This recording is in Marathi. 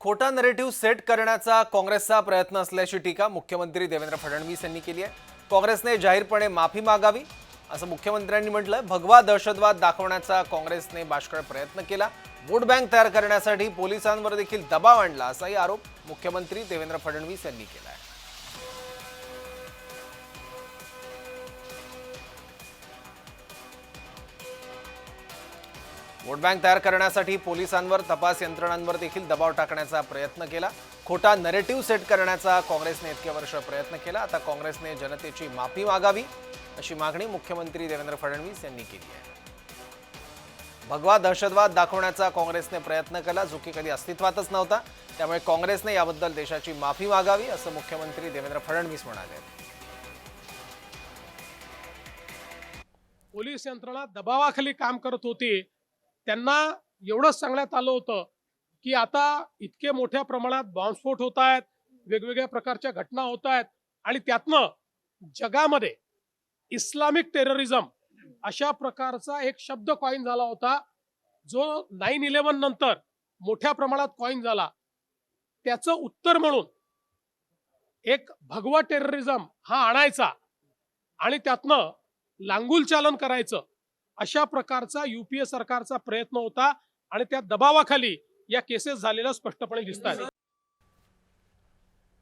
खोटा नरेटिव्ह सेट करण्याचा काँग्रेसचा प्रयत्न असल्याची टीका मुख्यमंत्री देवेंद्र फडणवीस यांनी केली आहे. काँग्रेसने जाहीरपणे माफी मागावी असं मुख्यमंत्र्यांनी म्हटलं भगवा दहशतवाद दाखवण्याचा काँग्रेसने बाष्कळ प्रयत्न केला. वोट बँक तयार करण्यासाठी पोलिसांवर देखील दबाव आणला असाही आरोप मुख्यमंत्री देवेंद्र फडणवीस यांनी केला आहे वोट बँक तयार करण्यासाठी पोलिसांवर तपास यंत्रणांवर देखील दबाव टाकण्याचा प्रयत्न केला. खोटा नरेटिव्ह सेट करण्याचा काँग्रेसने इतके वर्ष प्रयत्न केला. आता काँग्रेसने जनतेची माफी मागावी अशी मागणी मुख्यमंत्री देवेंद्र फडणवीस यांनी केली आहे. भगवा दहशतवाद दाखवण्याचा काँग्रेसने प्रयत्न केला. जो की कधी अस्तित्वातच नव्हता. त्यामुळे काँग्रेसने याबद्दल देशाची माफी मागावी असं मुख्यमंत्री देवेंद्र फडणवीस म्हणाले. पोलीस यंत्रणा दबावाखाली काम करत होती. त्यांना एवढंच सांगण्यात आलं होतं की आता इतके मोठ्या प्रमाणात बॉम्बस्फोट होत आहेत वेगवेगळ्या प्रकारच्या घटना होत आहेत आणि त्यातनं जगामध्ये इस्लामिक टेररिझम अशा प्रकारचा एक शब्द कॉईन झाला होता जो नाईन इलेव्हन नंतर मोठ्या प्रमाणात कॉईन झाला. त्याचं उत्तर म्हणून एक भगवा टेररिझम हा आणायचा आणि त्यातनं लांगूल चालन करायचं. अशा प्रकारचा युपीए सरकारचा प्रयत्न होता आणि त्या दबावाखाली या केसेस झालेल्या स्पष्टपणे दिसतात